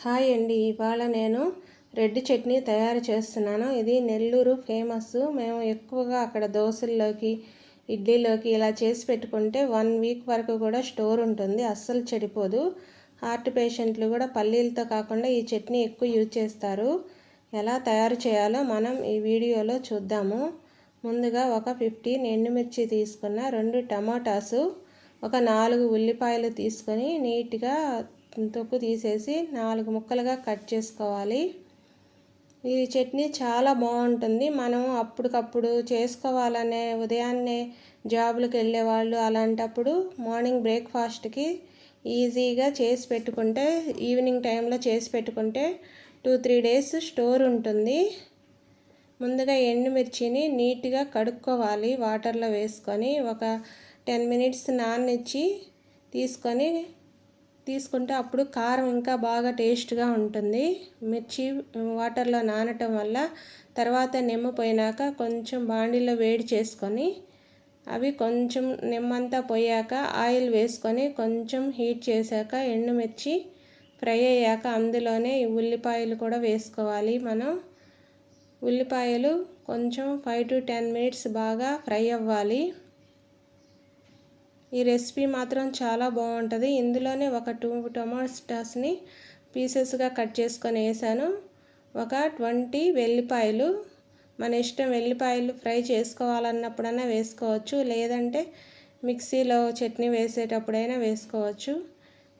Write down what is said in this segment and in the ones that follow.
Hi అండి. ఇవాళ నేను రెడ్ చట్నీ తయారు చేస్తున్నాను. ఇది నెల్లూరు ఫేమస్. మేము ఎక్కువగా అక్కడ దోశల్లోకి ఇడ్లీలోకి ఇలా చేసి పెట్టుకుంటే వన్ వీక్ వరకు కూడా స్టోర్ ఉంటుంది. అస్సలు చెడిపోదు. హార్ట్ పేషెంట్లు కూడా పల్లీలతో కాకుండా ఈ చట్నీ ఎక్కువ యూజ్ చేస్తారు. ఎలా తయారు చేయాలో మనం ఈ వీడియోలో చూద్దాము. ముందుగా ఒక ఫిఫ్టీన్ ఎండుమిర్చి తీసుకున్న రెండు టమాటాసు ఒక నాలుగు ఉల్లిపాయలు తీసుకొని నీట్గా తొక్కు తీసేసి నాలుగు ముక్కలుగా కట్ చేసుకోవాలి. ఈ చట్నీ చాలా బాగుంటుంది. మనం అప్పటికప్పుడు చేసుకోవాలనే ఉదయాన్నే జాబులకు వెళ్ళేవాళ్ళు అలాంటప్పుడు మార్నింగ్ బ్రేక్ఫాస్ట్కి ఈజీగా చేసి పెట్టుకుంటే ఈవినింగ్ టైంలో చేసి పెట్టుకుంటే టూ త్రీ డేస్ స్టోర్ ఉంటుంది. ముందుగా ఎండుమిర్చిని నీట్గా కడుక్కోవాలి వాటర్లో వేసుకొని ఒక టెన్ మినిట్స్ నాన్నిచ్చి తీసుకొని తీసుకుంటే అప్పుడు కారం ఇంకా బాగా టేస్ట్గా ఉంటుంది. మిర్చి వాటర్లో నానటం వల్ల తర్వాత నిమ్మపోయినాక కొంచెం బాండీలో వేడి చేసుకొని అవి కొంచెం నిమ్మంతా పోయాక ఆయిల్ వేసుకొని కొంచెం హీట్ చేశాక ఎండుమిర్చి ఫ్రై అయ్యాక అందులోనే ఉల్లిపాయలు కూడా వేసుకోవాలి మనం. ఉల్లిపాయలు కొంచెం ఫైవ్ టు టెన్ మినిట్స్ బాగా ఫ్రై అవ్వాలి. ఈ రెసిపీ మాత్రం చాలా బాగుంటుంది. ఇందులోనే ఒక టూ టొమాటోస్ని పీసెస్గా కట్ చేసుకొని వేసాను. ఒక ట్వంటీ వెల్లిపాయలు మన ఇష్టం వెల్లిపాయలు ఫ్రై చేసుకోవాలన్నప్పుడైనా వేసుకోవచ్చు. లేదంటే మిక్సీలో చట్నీ వేసేటప్పుడైనా వేసుకోవచ్చు.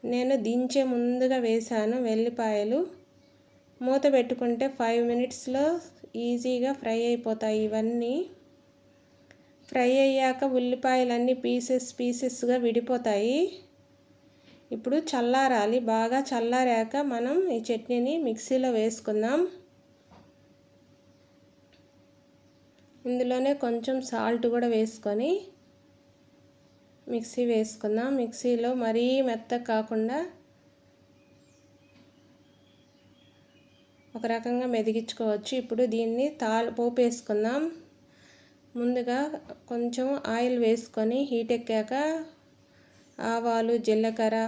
నేను దించే ముందుగా వేసాను వెల్లిపాయలు. మూత పెట్టుకుంటే ఫైవ్ మినిట్స్లో ఈజీగా ఫ్రై అయిపోతాయి ఇవన్నీ. ఫ్రై అయ్యాక ఉల్లిపాయలన్నీ పీసెస్ పీసెస్గా విడిపోతాయి. ఇప్పుడు చల్లారాలి. బాగా చల్లారాక మనం ఈ చట్నీని మిక్సీలో వేసుకుందాం. ఇందులోనే కొంచెం సాల్ట్ కూడా వేసుకొని మిక్సీ వేసుకుందాం. మిక్సీలో మరీ మెత్త కాకుండా ఒక రకంగా మెదిగించుకోవచ్చు. ఇప్పుడు దీన్ని తాళ పోపు వేసుకుందాం ముందుగా కొంచెం ఆయిల్ వేసుకొని హీట్ ఎక్కాక ఆవాలు జీలకర్ర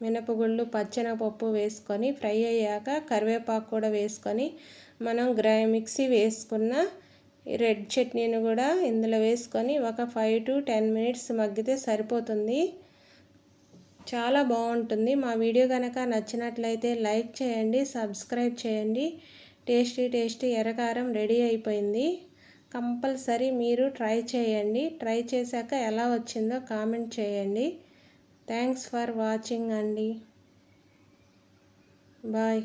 మినపగుళ్ళు పచ్చెనపప్పు వేసుకొని ఫ్రై అయ్యాక కరివేపాకు కూడా వేసుకొని మనం గ్రై మిక్సీ వేసుకున్న రెడ్ చట్నీని కూడా ఇందులో వేసుకొని ఒక ఫైవ్ టు టెన్ మినిట్స్ మగ్గితే సరిపోతుంది. చాలా బాగుంటుంది. మా వీడియో కనుక నచ్చినట్లయితే లైక్ చేయండి సబ్స్క్రైబ్ చేయండి. టేస్టీ టేస్టీ ఎర్రకారం రెడీ అయిపోయింది. కంపల్సరీ మీరు ట్రై చేయండి. ట్రై చేశాక ఎలా వచ్చిందో కామెంట్ చేయండి. థ్యాంక్స్ ఫర్ వాచింగ్ అండి. బాయ్.